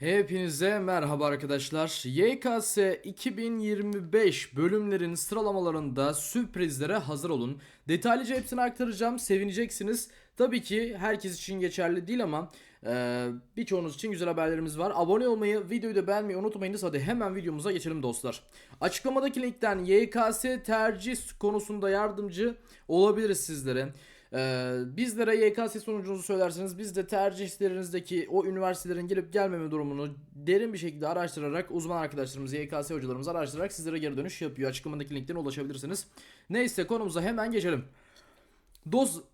Hepinize merhaba arkadaşlar. YKS 2025 bölümlerin sıralamalarında sürprizlere hazır olun. Detaylıca hepsini aktaracağım. Sevineceksiniz. Tabii ki herkes için geçerli değil ama e, birçoğunuz için güzel haberlerimiz var. Abone olmayı, videoyu da beğenmeyi unutmayınız. Hadi hemen videomuza geçelim dostlar. Açıklamadaki linkten YKS tercih konusunda yardımcı olabiliriz sizlere. Ee, bizlere YKS sonucunuzu söylerseniz biz de tercihlerinizdeki o üniversitelerin gelip gelmeme durumunu derin bir şekilde araştırarak uzman arkadaşlarımız YKS hocalarımız araştırarak sizlere geri dönüş yapıyor. Açıklamadaki linkten ulaşabilirsiniz. Neyse konumuza hemen geçelim. Dost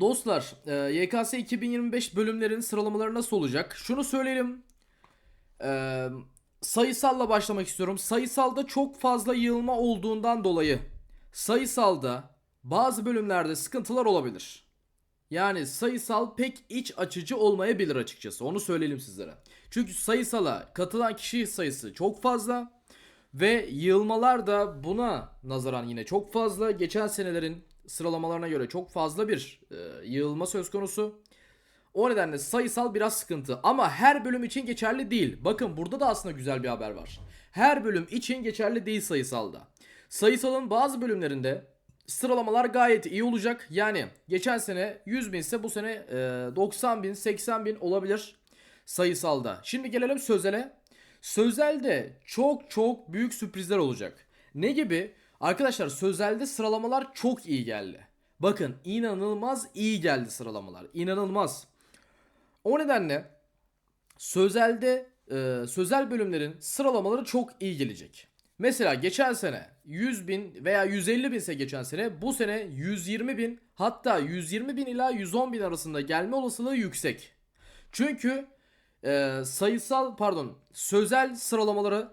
Dostlar, e, YKS 2025 bölümlerin sıralamaları nasıl olacak? Şunu söyleyelim. E, sayısalla başlamak istiyorum. Sayısalda çok fazla yığılma olduğundan dolayı sayısalda bazı bölümlerde sıkıntılar olabilir. Yani sayısal pek iç açıcı olmayabilir açıkçası. Onu söyleyelim sizlere. Çünkü sayısala katılan kişi sayısı çok fazla ve yığılmalar da buna nazaran yine çok fazla. Geçen senelerin sıralamalarına göre çok fazla bir e, yığılma söz konusu. O nedenle sayısal biraz sıkıntı ama her bölüm için geçerli değil. Bakın burada da aslında güzel bir haber var. Her bölüm için geçerli değil sayısalda. Sayısalın bazı bölümlerinde sıralamalar gayet iyi olacak. Yani geçen sene 100 bin ise bu sene e, 90 bin 80 bin olabilir sayısalda. Şimdi gelelim sözele. Sözelde çok çok büyük sürprizler olacak. Ne gibi? Arkadaşlar sözelde sıralamalar çok iyi geldi. Bakın inanılmaz iyi geldi sıralamalar. İnanılmaz. O nedenle sözelde e, sözel bölümlerin sıralamaları çok iyi gelecek. Mesela geçen sene 100 bin veya 150 binse geçen sene bu sene 120 bin hatta 120 bin ila 110 bin arasında gelme olasılığı yüksek. Çünkü e, sayısal pardon sözel sıralamaları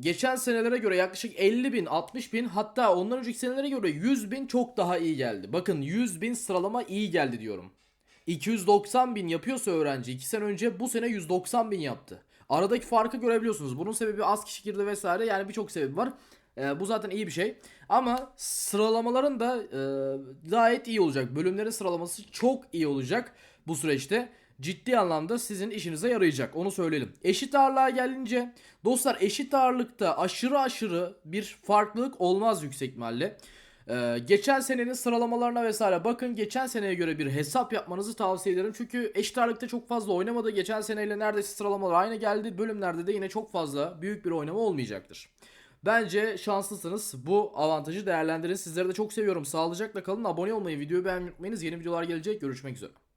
geçen senelere göre yaklaşık 50 bin 60 bin hatta ondan önceki senelere göre 100 bin çok daha iyi geldi. Bakın 100 bin sıralama iyi geldi diyorum. 290 bin yapıyorsa öğrenci 2 sene önce bu sene 190 bin yaptı. Aradaki farkı görebiliyorsunuz. Bunun sebebi az kişi girdi vesaire yani birçok sebebi var. Ee, bu zaten iyi bir şey. Ama sıralamaların da e, gayet iyi olacak. Bölümlerin sıralaması çok iyi olacak bu süreçte. Ciddi anlamda sizin işinize yarayacak. Onu söyleyelim. Eşit ağırlığa gelince dostlar eşit ağırlıkta aşırı aşırı bir farklılık olmaz yüksek ihtimalle. Ee, geçen senenin sıralamalarına vesaire bakın geçen seneye göre bir hesap yapmanızı tavsiye ederim. Çünkü eşit ağırlıkta çok fazla oynamadı. Geçen seneyle neredeyse sıralamalar aynı geldi. Bölümlerde de yine çok fazla büyük bir oynama olmayacaktır. Bence şanslısınız. Bu avantajı değerlendirin. Sizleri de çok seviyorum. Sağlıcakla kalın. Abone olmayı, videoyu beğenmeyi unutmayınız. Yeni videolar gelecek. Görüşmek üzere.